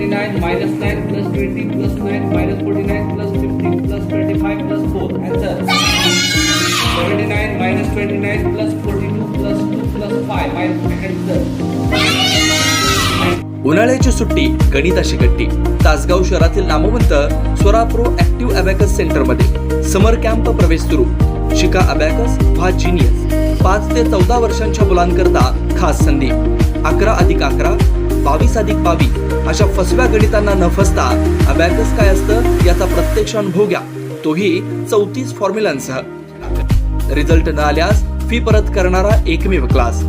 39 minus 9 plus 20 plus 9 minus 49 plus 50 plus 25 plus 4. Answer. 79 minus 29 plus 42 plus 2 plus 5. Minus answer. उन्हाळ्याची सुट्टी गणिताशी गट्टी तासगाव शहरातील नामवंत स्वराप्रो ऍक्टिव्ह अबॅकस सेंटरमध्ये समर कॅम्प प्रवेश सुरू शिका अबॅकस व्हा जिनियस पाच ते चौदा वर्षांच्या मुलांकरता खास संधी अकरा अधिक अकरा बावीस अधिक बावीस अशा फसव्या गणितांना न फसता अबॅकस काय असतं याचा प्रत्यक्ष अनुभव घ्या. तोही चौतीस फॉर्म्युलांसह रिझल्ट न आल्यास फी परत करणारा एकमेव क्लास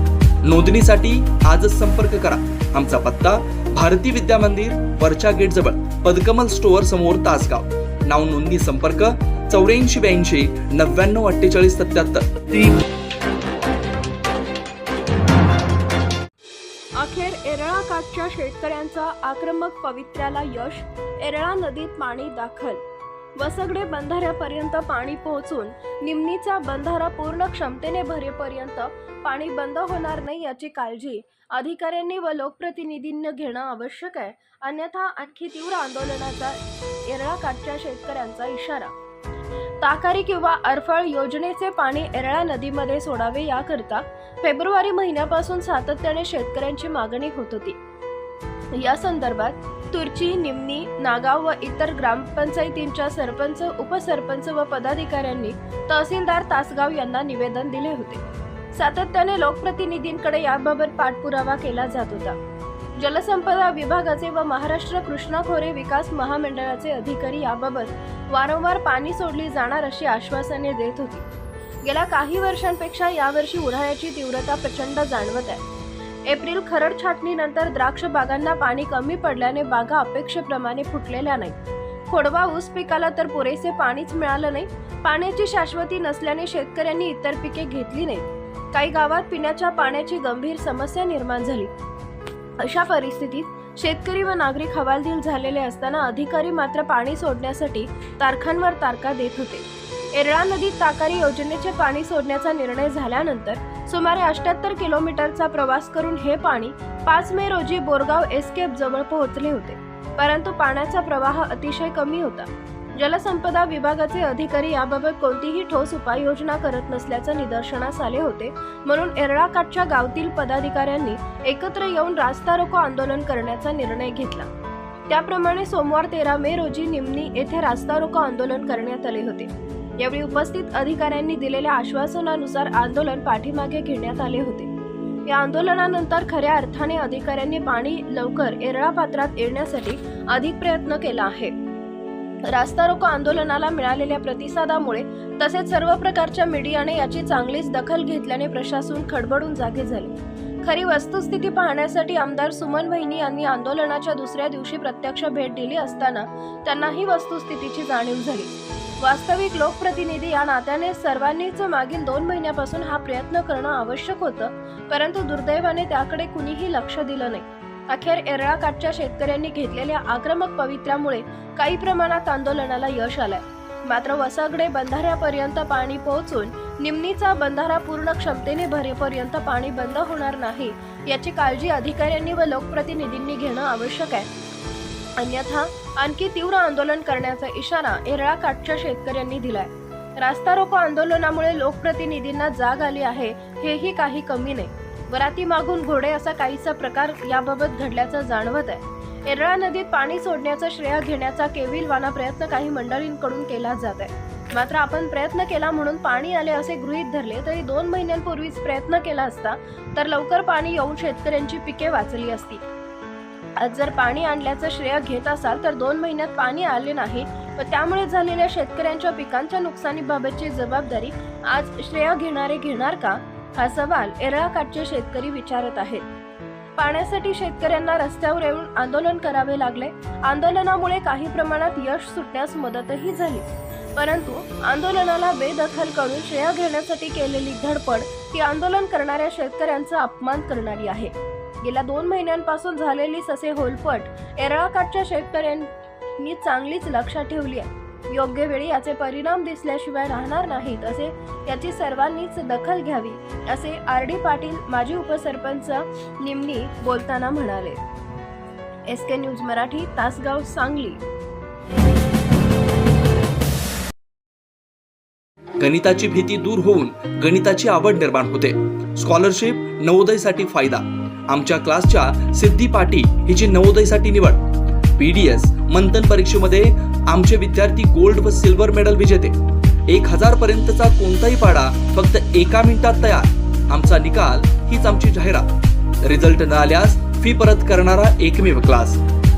नोंदणीसाठी आजच संपर्क करा. आमचा पत्ता भारती विद्या मंदिर वरच्या गेट जवळ पदकमल स्टोअर समोर तासगाव. नाव नोंदणी संपर्क चौऱ्याऐंशी ब्याऐंशी नव्याण्णव अठ्ठेचाळीस सत्याहत्तर. अखेर एरळा काठच्या शेतकऱ्यांचा आक्रमक पवित्र्याला यश एरळा नदीत पाणी दाखल. वसगडे बंधाऱ्यापर्यंत पाणी पोहोचून निमणीचा बंधारा पूर्ण क्षमतेने भरेपर्यंत पाणी बंद होणार नाही याची काळजी अधिकाऱ्यांनी व लोकप्रतिनिधींनी घेणं आवश्यक आहे. अन्यथा आणखी तीव्र आंदोलनाचा एरळा काठच्या शेतकऱ्यांचा इशारा ताकारी किंवा अरफळ योजनेचे पाणी एरळा नदीमध्ये सोडावे याकरता फेब्रुवारी महिन्यापासून सातत्याने शेतकऱ्यांची मागणी होत होती. या संदर्भात तुर्ची निमणी नागाव व इतर ग्रामपंचायतींच्या सरपंच उपसरपंच व पदाधिकाऱ्यांनी तहसीलदार तासगाव यांना निवेदन दिले होते. सातत्याने लोकप्रतिनिधींकडे याबाबत पाठपुरावा केला जात होता. जलसंपदा विभागाचे व महाराष्ट्र कृष्णा खोरे विकास महामंडळाचे अधिकारी याबाबत वारंवार पाणी सोडली जाणार अशी आश्वासने देत होती. गेल्या काही वर्षांपेक्षा यावर्षी उन्हाळ्याची तीव्रता प्रचंड जाणवत आहे. एप्रिल खरड छाटणीनंतर द्राक्ष बागांना पाणी कमी पडल्याने बागा अपेक्षेप्रमाणे फुटलेल्या नाही खोडवा ऊस पिकाला तर पुरेसे पाणीच मिळालं नाही. पाण्याची शाश्वती नसल्याने शेतकऱ्यांनी इतर पिके घेतली नाहीत. काही गावात पिण्याच्या पाण्याची गंभीर समस्या निर्माण झाली. अशा परिस्थितीत शेतकरी व नागरिक हवालदिल झालेले असताना अधिकारी मात्र पाणी सोडण्यासाठी तारखांवर तारखा देत होते. एरळा नदीत ताकारी योजनेचे पाणी सोडण्याचा निर्णय झाल्यानंतर सुमारे अष्ट्याहत्तर किलोमीटरचा प्रवास करून हे पाणी पाच मे रोजी बोरगाव एस्केप जवळ पोहोचले होते. परंतु पाण्याचा प्रवाह अतिशय कमी होता. जलसंपदा विभागाचे अधिकारी याबाबत कोणतीही ठोस उपाययोजना करत नसल्याचं निदर्शनास आले होते. म्हणून एरळाकाठच्या गावातील पदाधिकाऱ्यांनी एकत्र येऊन रास्ता रोको आंदोलन करण्याचा निर्णय घेतला. त्याप्रमाणे सोमवार तेरा मे रोजी निमणी येथे रास्ता रोको आंदोलन करण्यात आले होते. यावेळी उपस्थित अधिकाऱ्यांनी दिलेल्या आश्वासनानुसार आंदोलन पाठीमागे घेण्यात आले होते. या आंदोलनानंतर खऱ्या अर्थाने अधिकाऱ्यांनी पाणी लवकर एरळा पात्रात येण्यासाठी अधिक प्रयत्न केला आहे. रास्ता रोको आंदोलनाला मिळालेल्या प्रतिसादामुळे तसेच सर्व प्रकारच्या मीडियाने याची चांगलीच दखल घेतल्याने प्रशासन खडबडून जागे झाले. खरी वस्तुस्थिती पाहण्यासाठी आमदार सुमन वहिनी यांनी आंदोलनाच्या दुसऱ्या दिवशी प्रत्यक्ष भेट दिली असताना त्यांनाही वस्तुस्थितीची जाणीव झाली. वास्तविक लोकप्रतिनिधी या नात्याने सर्वांनीच मागील दोन महिन्यापासून हा प्रयत्न करणं आवश्यक होतं परंतु दुर्दैवाने त्याकडे कुणीही लक्ष दिलं नाही. अखेर एरळाकाठच्या शेतकऱ्यांनी घेतलेल्या आक्रमक पवित्र्यामुळे काही प्रमाणात आंदोलनाला यश आलंय. मात्र वसागडे बंधाऱ्यापर्यंत पाणी पोहोचून निमणीचा बंधारा पूर्ण क्षमतेने भरेपर्यंत पाणी बंद होणार नाही याची काळजी अधिकाऱ्यांनी व लोकप्रतिनिधींनी घेणं आवश्यक आहे. अन्यथा आणखी तीव्र आंदोलन करण्याचा इशारा एरळाकाठच्या शेतकऱ्यांनी दिलाय. रास्ता रोको आंदोलनामुळे लोकप्रतिनिधींना जाग आली आहे हेही काही कमी नाही. वराती मागून घोडे असा काहीसा प्रकार याबाबत घडल्याचं जाणवत आहे. एरळा नदीत पाणी सोडण्याचा श्रेय घेण्याचा केविलवाना प्रयत्न काही मंडळींकडून केला जात आहे. मात्र आपण प्रयत्न केला म्हणून पाणी आले असे गृहीत धरले तरी दोन महिन्यांपूर्वीच प्रयत्न केला असता तर लवकर पाणी येऊन शेतकऱ्यांची पिके वाचली असती. आज जर पाणी आणल्याचं श्रेय घेत असाल तर दोन महिन्यात पाणी आले नाही व त्यामुळे झालेल्या शेतकऱ्यांच्या पिकांच्या नुकसानीबाबतची जबाबदारी आज श्रेय घेणारे घेणार का? हा सवाल एरळाकाठचे शेतकरी विचारत आहेत. पाण्यासाठी शेतकऱ्यांना रस्त्यावर येऊन आंदोलन करावे लागले. आंदोलनामुळे काही प्रमाणात यश सुटण्यास मदतही झाली. परंतु आंदोलनाला बेदखल करून श्रेय घेण्यासाठी केलेली धडपड ही आंदोलन करणाऱ्या शेतकऱ्यांचा अपमान करणारी आहे. गेल्या दोन महिन्यांपासून झालेली ससे होलपट एरळाकाठच्या शेतकऱ्यांनी चांगलीच लक्षात ठेवली आहे. योग्य वेळी याचे परिणाम दिसल्याशिवाय राहणार नाहीत असे याची सर्वांनीच दखल घ्यावी असे आर डी पाटील माजी उपसरपंच निमणी बोलताना म्हणाले. S K news Marathi Tasgaon Sangli. गणिताची भीती दूर होऊन गणिताची आवड निर्माण होते. स्कॉलरशिप नवोदयसाठी फायदा. आमच्या क्लासच्या सिद्धी पाटी हिची नवोदयसाठी निवड. पीडीएस मंथन परीक्षेमध्ये आमचे विद्यार्थी गोल्ड व सिल्वर मेडल विजेते. एक हजार पर्यंतचा कोणताही पाडा फक्त एका मिनिटात तयार. आमचा निकाल हीच आमची जाहिरात. रिझल्ट न आल्यास फी परत करणारा एकमेव क्लास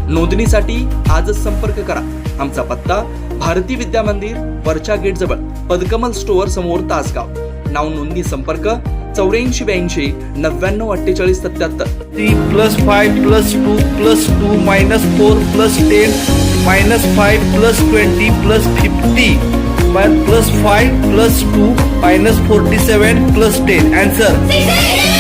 नोंदणीसाठी आजच संपर्क करा. आमचा पत्ता भारती विद्या मंदिर वरच्या गेट जवळ पदकमल स्टोअर समोर तासगाव. नाव नोंदणी संपर्क चौऱ्याऐंशी ब्याऐंशी नव्याण्णव अठ्ठेचाळीस सत्याहत्तर. तीन plus five plus two plus two minus four plus ten minus five plus twenty plus fifty plus five plus two minus forty seven plus ten answer